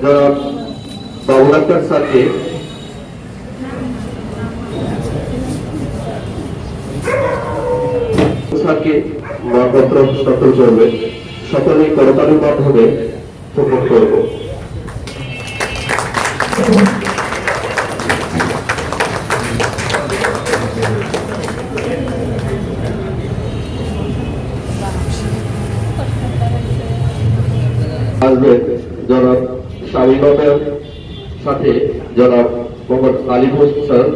জনাব বাবুল আক্তার স্যারকে স্যারকে হস্তান্তর করবে সকলেই করতালির মাধ্যমে প্রকট করব। আসবে। জনাব শামীমের সাথে যারা মোহাম্মদ আলিম স্যার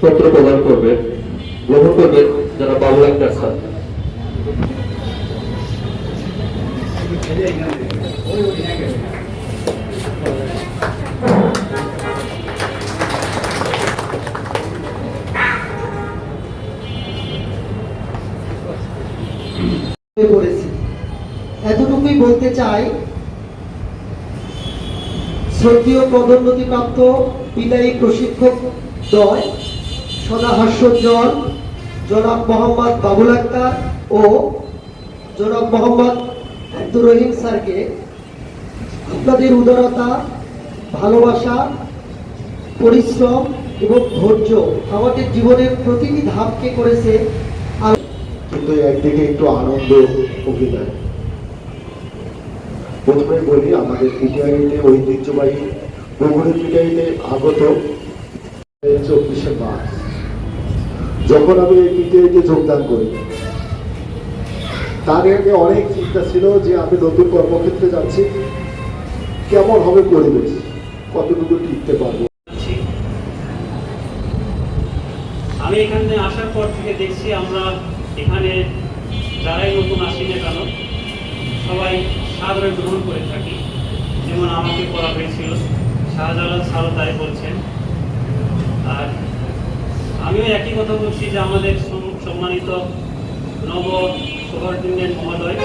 পত্র প্রদান করবে গ্রহণ করবে যারা বাবুল আক্তার স্যার। শ্রদ্ধীয় পদোন্নতিপ্রাপ্ত বিদায়ী প্রশিক্ষক দয় সদাহাস্যজ্জ্বল জনাব মোহাম্মদ বাবুল আক্তার ও জনাব মোহাম্মদ আব্দুর রহিম স্যারকে আপনাদের উদারতা, ভালোবাসা, পরিশ্রম এবং ধৈর্য আমাদের জীবনের প্রতিটি ধাপকে করেছে কিন্তু একদিকে একটু আনন্দ, অভিনয়। প্রথমে বলি, আমাদের পিটিআইতে, ঐতিহ্যবাহী বগুড়ি পিটিআইতে আগত চব্বিশে মার্চ। যখন আমি এই পিটিআইতে যোগদান করি, তার আগে অনেক চিন্তা ছিল যে আমি নতুন কর্মক্ষেত্রে যাচ্ছি, কেমন হবে পরিবেশ, কতটুকু টিকতে পারব। আমি এখানে আসার পর থেকে দেখছি আমরা এখানে যারাই নতুন আসি না কেন, সবাই সাদরে গ্রহণ করে থাকি। যেমন আমাকে করা হয়েছিল, শাহজালাল স্যারও তাই বলছেন। আর আমিও একই কথা বলছি যে আমাদের সম্মানিত নব সুভার্দিনের মহোদয়,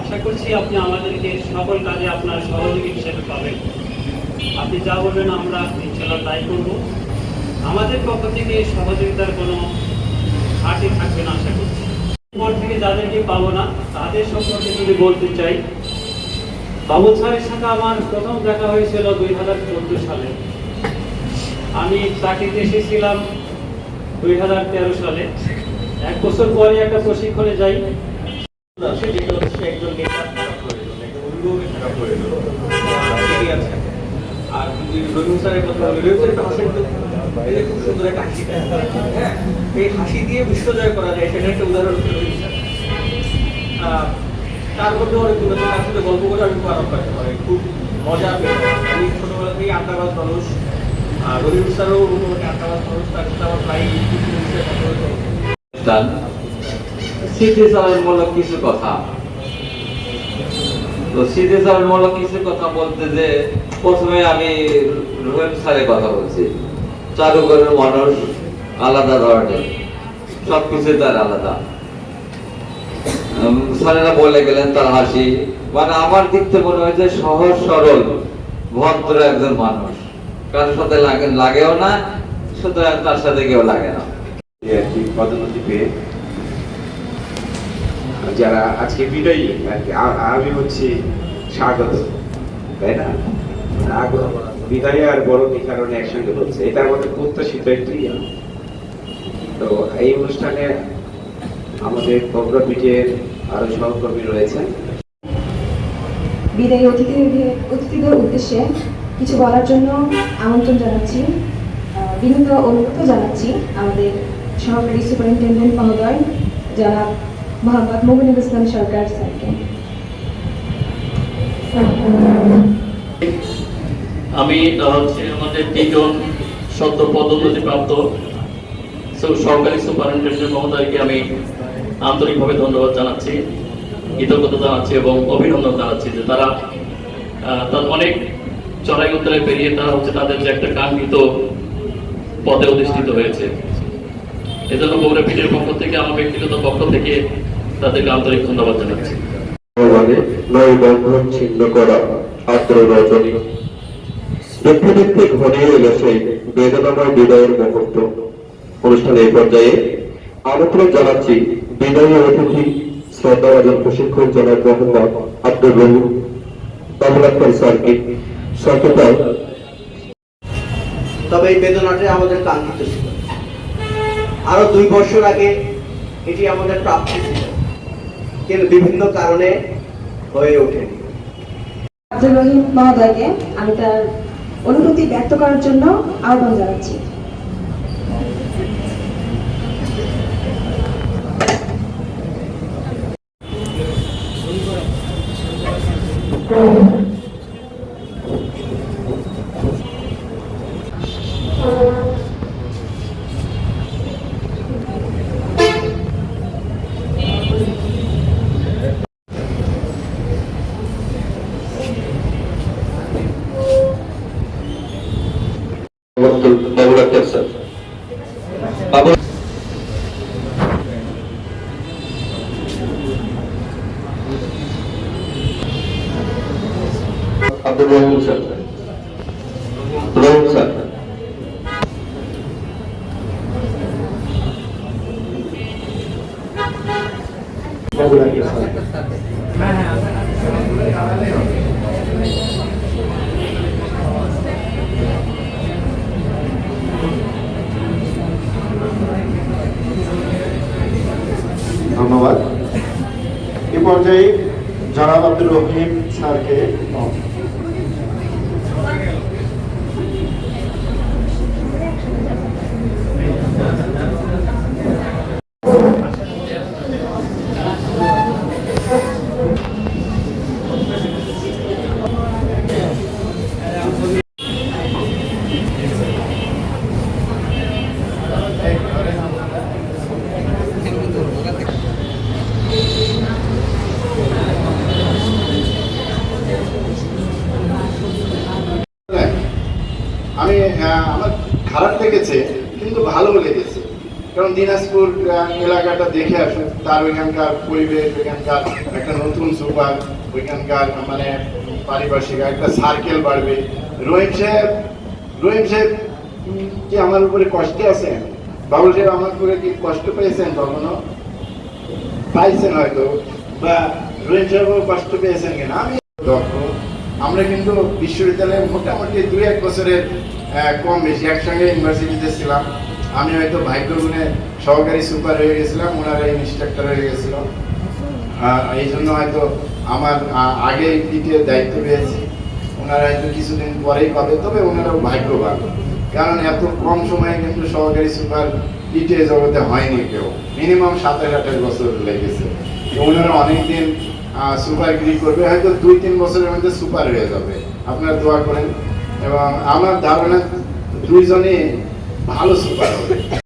আশা করছি আপনি আমাদেরকে সকল কাজে আপনার সহযোগী হিসেবে পাবেন। আপনি যা বলবেন আমরা ইনশাল্লাহ তাই করব। আমাদের পক্ষ থেকে সহযোগিতার কোনো ঘাটতি থাকবে না, আশা করছি। পর থেকে যাদেরকে পাবো না, তাদের সম্পর্কে যদি বলতে চাই বাবু সাথে আমার প্রথম দেখা হয়েছিল দুই হাজার চোদ্দ সালে আমি চাকরিতে এসেছিলাম দুই হাজার তেরো সালে এক বছর পরে একটা প্রশিক্ষণে যাই। আর যদি রহিম স্যারের কথা রহিম খুব সুন্দর একটা হাসি এই হাসি দিয়ে বিশ্বজয় করা যায়, সেটা একটা উদাহরণ। তার মধ্যে অনেকগুলো তার সাথে গল্প করে আমি আনন্দ পাইতে পারি খুব মজা আমি ছোটবেলা মানুষ। আর স্যারও মানুষ। তার সাথে আমার প্রায় কিছু কথা বলতে যে, প্রথমে আমি স্যারের কথা বলছি। চারুঘরের মানুষ আলাদা ধরনের। সবকিছু তার আলাদা। উম, স্যারেরা বলে গেলেন তার হাসি। মানে আমার দিক থেকে মনে হয়েছে সহজ সরল ভদ্র একজন মানুষ। কারোর সাথে লাগে লাগেও না সুতরাং তার সাথে কেউ লাগে না। যারা আজকে বিদায়ী আমি হচ্ছি স্বাগত তাই না? বিদায় আর বরণী কারণে একসঙ্গে হচ্ছে। এটার মধ্যে প্রত্যাশিত একটি। তো এই অনুষ্ঠানে আমাদের কবরা পিঠের আরও সহকর্মী রয়েছেন। বিদায়ী অতিথিদের অতিথিদের উদ্দেশ্যে কিছু বলার জন্য আমন্ত্রণ জানাচ্ছি। বিনীত অনুরোধ জানাচ্ছি আমাদের সহকারী সুপারিনটেন্ডেন্ট মহোদয় জনাব মোহাম্মদ মোমিনুল ইসলাম সরকার স্যারকে। আমি আহ, হচ্ছে আমাদের তিনজন সদ্য পদোন্নতি প্রাপ্ত সহকারী সুপারিনটেন্ডেন্ট মহোদয়কে আমি আন্তরিকভাবে ধন্যবাদ জানাচ্ছি, কৃতজ্ঞতা জানাচ্ছি এবং অভিনন্দন জানাচ্ছি যে তারা তার অনেক চড়াই উত্তরায় পেরিয়ে তারা হচ্ছে তাদের যে একটা কাঙ্ক্ষিত পদে অধিষ্ঠিত হয়েছে। এজন্য বগুড়া পিঠের পক্ষ থেকে, আমার ব্যক্তিগত পক্ষ থেকে তাদেরকে আন্তরিক ধন্যবাদ জানাচ্ছি। ছিন্ন করা দেখতে দেখতে জানাচ্ছি বিদায়ী অতিথি শ্রদ্ধাভাজন প্রশিক্ষক জনাব মোহাম্মদ আব্দুর রহিম আক্তার স্যারকে সততায় তবে এই বেদনাটা আমাদের কাঙ্ক্ষিত ছিল। আরও দুই বছর আগে এটি আমাদের প্রাপ্তি ছিল। কিন্তু বিভিন্ন কারণে হয়ে ওঠেনি। আব্দুর রহিম মহোদয়কে আমি তার অনুভূতি ব্যক্ত করার জন্য আহ্বান জানাচ্ছি। বাবুল আক্তার ধন্যবাদ। এ পর্যায়ে জনাব আব্দুর রহিম স্যারকে আমার খারাপ লেগেছে, কিন্তু ভালো লেগেছে। কারণ দিনাজপুর এলাকাটা দেখে আসুন তার ওইখানকার পরিবেশ, ওইখানকার একটা নতুন সুপার, ওইখানকার মানে পারিপার্শ্বিক একটা সার্কেল বাড়বে। রহিম সাহেব রহিম সাহেব কি আমার উপরে কষ্টে আছেন? বাবুল সাহেব আমার উপরে কি কষ্ট পেয়েছেন কখনো? পাইছেন হয়তো, বা রহিম সাহেবও কষ্ট পেয়েছেন কিনা? আমি দক্ষ আমরা কিন্তু বিশ্ববিদ্যালয়ে মোটামুটি দুই এক বছরের কম বেশি। একসঙ্গে ইউনিভার্সিটিতে ছিলাম। আমি হয়তো ভাগ্যগুণে সহকারী সুপার হয়ে গেছিলাম, ওনারা ইনস্ট্রাক্টর হয়ে গেছিল। এই জন্য হয়তো আমার আগে পিঠে দায়িত্ব পেয়েছি। ওনারা হয়তো কিছুদিন পরেই পাবে, তবে ওনারাও ভাগ্যবান। কারণ এত কম সময়ে কিন্তু সহকারী সুপার পিঠে জগতে হয়নি কেউ। মিনিমাম সাতাশ আঠাশ বছর লেগেছে। ওনারা অনেকদিন সুপারগিরি করবে, হয়তো দুই তিন বছরের মধ্যে সুপার হয়ে যাবে। আপনারা দোয়া করেন। এবং আমার ধারণা দুইজনে ভালো সুপার হবে